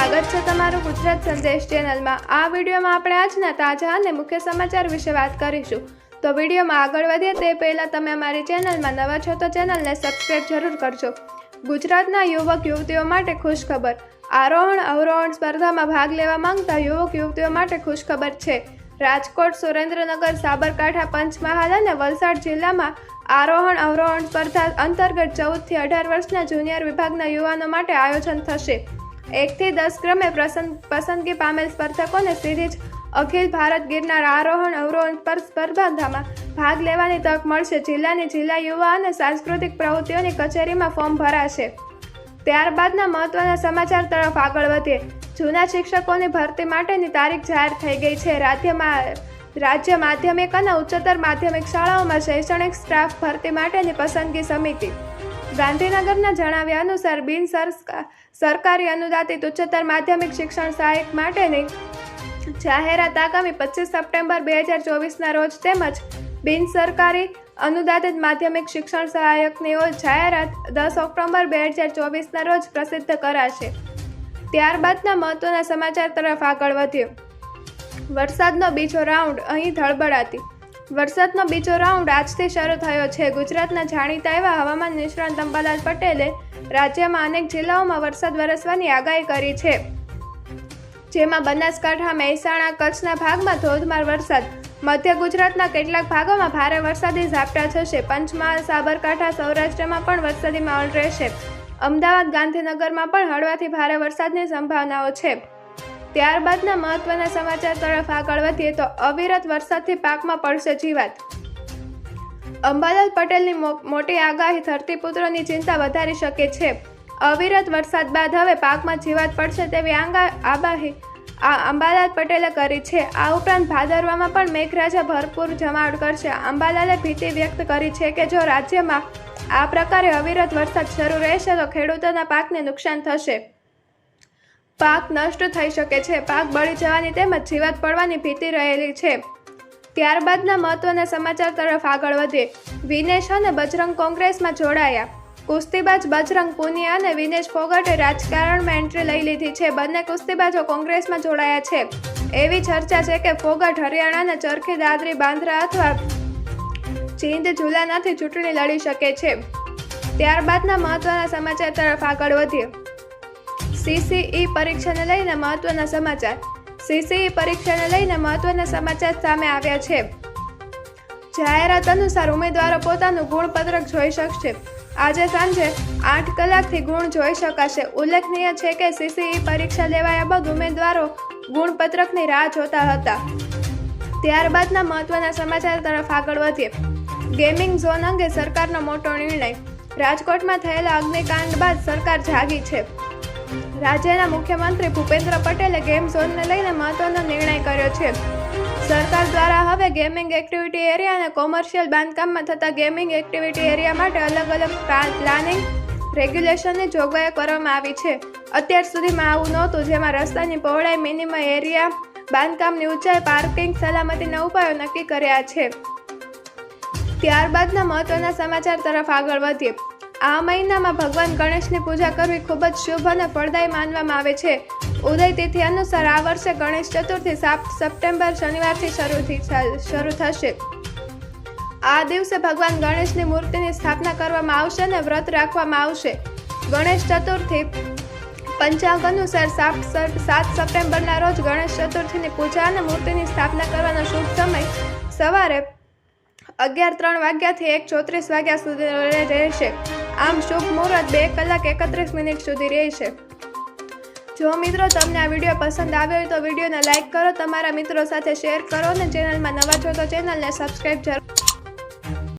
સ્વાગત છે તમારું ગુજરાત સંદેશ ચેનલમાં. આ વિડીયોમાં આપણે આજના તાજા અને મુખ્ય સમાચાર વિશે વાત કરીશું. તો વિડીયોમાં આગળ વધીએ તે પહેલાં તમે અમારી ચેનલમાં નવા છો તો ચેનલને સબસ્ક્રાઈબ જરૂર કરજો. ગુજરાતના યુવક યુવતીઓ માટે ખુશખબર. આરોહણ અવરોહણ સ્પર્ધામાં ભાગ લેવા માંગતા યુવક યુવતીઓ માટે ખુશખબર છે. રાજકોટ, સુરેન્દ્રનગર, સાબરકાંઠા, પંચમહાલ અને વલસાડ જિલ્લામાં આરોહણ અવરોહણ સ્પર્ધા અંતર્ગત ચૌદથી અઢાર વર્ષના જુનિયર વિભાગના યુવાનો માટે આયોજન થશે. એકથી દસ ક્રમે પ્રસંગ, પસંદગી પામેલ સ્પર્ધકોને સીધી જ અખિલ ભારત ગિરનાર આરોહણ અવરોહણ પર સ્પર્ધામાં ભાગ લેવાની તક મળશે. જિલ્લાની જિલ્લા યુવા અને સાંસ્કૃતિક પ્રવૃત્તિઓની કચેરીમાં ફોર્મ ભરાશે. ત્યારબાદના મહત્વના સમાચાર તરફ આગળ વધીએ. જૂના શિક્ષકોની ભરતી માટેની તારીખ જાહેર થઈ ગઈ છે. રાજ્યમાં રાજ્ય માધ્યમિક અને ઉચ્ચતર માધ્યમિક શાળાઓમાં શૈક્ષણિક સ્ટાફ ભરતી માટેની પસંદગી સમિતિ ગાંધીનગરના જણાવ્યા અનુસાર બિન સરસ- સરકારી અનુદાનિત ઉચ્ચતર માધ્યમિક શિક્ષણ સહાયક માટેની જાહેરાત આગામી પચીસ સપ્ટેમ્બર બે હજાર ચોવીસના રોજ તેમજ બિન સરકારી અનુદાનિત માધ્યમિક શિક્ષણ સહાયકની જાહેરાત દસ ઓક્ટોબર બે હજાર ચોવીસના રોજ પ્રસિદ્ધ કરાશે. ત્યારબાદના મહત્વના સમાચાર તરફ આગળ વધ્યો વરસાદનો બીજો રાઉન્ડ અહીં ધડબડાતી. વરસાદનો બીજો રાઉન્ડ આજથી શરૂ થયો છે. ગુજરાતના જાણીતા એવા હવામાન નિષ્ણાંત અંબાલાલ પટેલે રાજ્યમાં અનેક જિલ્લાઓમાં વરસાદ વરસવાની આગાહી કરી છે. જેમાં બનાસકાંઠા, મહેસાણા, કચ્છના ભાગમાં ધોધમાર વરસાદ. મધ્ય ગુજરાતના કેટલાક ભાગોમાં ભારે વરસાદી ઝાપટા થશે. પંચમહાલ, સાબરકાંઠા, સૌરાષ્ટ્રમાં પણ વરસાદી માહોલ રહેશે. અમદાવાદ, ગાંધીનગરમાં પણ હળવાથી ભારે વરસાદની સંભાવનાઓ છે. ત્યારબાદના મહત્વના સમાચાર તરફ આગળ વધીએ તો અવિરત વરસાદથી પાકમાં પડશે જીવાત. અંબાલાલ પટેલની મોટી આગાહી ધરતીપુત્રોની ચિંતા વધારી શકે છે. અવિરત વરસાદ બાદ હવે પાકમાં જીવાત પડશે તેવી આંગા આગાહી આ અંબાલાલ પટેલે કરી છે. આ ઉપરાંત ભાદરવામાં પણ મેઘરાજા ભરપૂર જમાવટ કરશે. અંબાલાલે ભીતિ વ્યક્ત કરી છે કે જો રાજ્યમાં આ પ્રકારે અવિરત વરસાદ શરૂ રહેશે તો ખેડૂતોના પાકને નુકસાન થશે. પાક નષ્ટ થઈ શકે છે. પાક બળી જવાની તેમજ જીવાત પડવાની ભીતિ રહેલી છે. ત્યારબાદના મહત્વના સમાચાર તરફ આગળ વધીએ. વિનેશ અને બજરંગ કોંગ્રેસમાં જોડાયા. કુસ્તીબાજ બજરંગ પુનિયા અને વિનેશ ફોગટે રાજકારણમાં એન્ટ્રી લઈ લીધી છે. બંને કુસ્તીબાજો કોંગ્રેસમાં જોડાયા છે. એવી ચર્ચા છે કે ફોગટ હરિયાણાના ચરખી દાદરી બાંદ્રા અથવા જીંદ ઝુલાનાથી ચૂંટણી લડી શકે છે. ત્યારબાદના મહત્વના સમાચાર તરફ આગળ વધીએ. સીસીઈ પરીક્ષાને લઈને મહત્વના સમાચાર. સીસીઈ પરીક્ષાને લઈને મહત્વના સમાચાર સામે આવ્યા છે. જાહેરાત અનુસાર ઉમેદવારો પોતાનું ગુણપત્રક જોઈ શકશે. આજે સાંજે આઠ કલાકથી ગુણ જોઈ શકાશે. ઉલ્લેખનીય છે કે સીસીઈ પરીક્ષા લેવાયા બાદ ઉમેદવારો ગુણપત્રકની રાહ જોતા હતા. ત્યારબાદના મહત્વના સમાચાર તરફ આગળ વધીએ. ગેમિંગ ઝોન અંગે સરકારનો મોટો નિર્ણય. રાજકોટમાં થયેલા અગ્નિકાંડ બાદ સરકાર જાગી છે. રાજ્યના મુખ્યમંત્રી ભૂપેન્દ્ર પટેલે ગેમ ઝોનને લઈને મહત્વનો નિર્ણય કર્યો છે. સરકાર દ્વારા હવે ગેમિંગ એક્ટિવિટી એરિયા અને કોમર્શિયલ બાંધકામમાં થતા ગેમિંગ એક્ટિવિટી એરિયા માટે અલગ અલગ પ્લાનિંગ, રેગ્યુલેશનની જોગવાઈઓ કરવામાં આવી છે. અત્યાર સુધીમાં આવું નહોતું, જેમાં રસ્તાની પહોળાઈ, મિનિમમ એરિયા, બાંધકામની ઊંચાઈ, પાર્કિંગ, સલામતીના ઉપાયો નક્કી કર્યા છે. ત્યારબાદના મહત્વના સમાચાર તરફ આગળ વધીએ. આ મહિનામાં ભગવાન ગણેશની પૂજા કરવી ખૂબ જ શુભ અને ફળદાયી માનવામાં આવે છે. ઉદય તિથિ અનુસાર આ વર્ષે ગણેશ ચતુર્થી સાત સપ્ટેમ્બર શનિવારથી શરૂથી શરૂ થશે. આ દિવસે ભગવાન ગણેશની મૂર્તિની સ્થાપના કરવામાં આવશે અને વ્રત રાખવામાં આવશે. ગણેશ ચતુર્થી પંચાંગ અનુસાર સાત સાત સપ્ટેમ્બરના રોજ ગણેશ ચતુર્થીની પૂજા અને મૂર્તિની સ્થાપના કરવાનો શુભ સમય સવારે અગિયાર, ત્રણ વાગ્યાથી એક ચોત્રીસ વાગ્યા સુધી રહેશે. આમ શુભ મુહૂર્ત બે કલાક એકત્રીસ મિનિટ સુધી રહેશે. જો મિત્રો તમને આ વીડિયો પસંદ આવ્યો હોય તો વિડીયોને લાઇક કરો, તમારા મિત્રો સાથે શેર કરો અને ચેનલમાં નવા છો તો ચેનલને સબસ્ક્રાઈબ જરૂર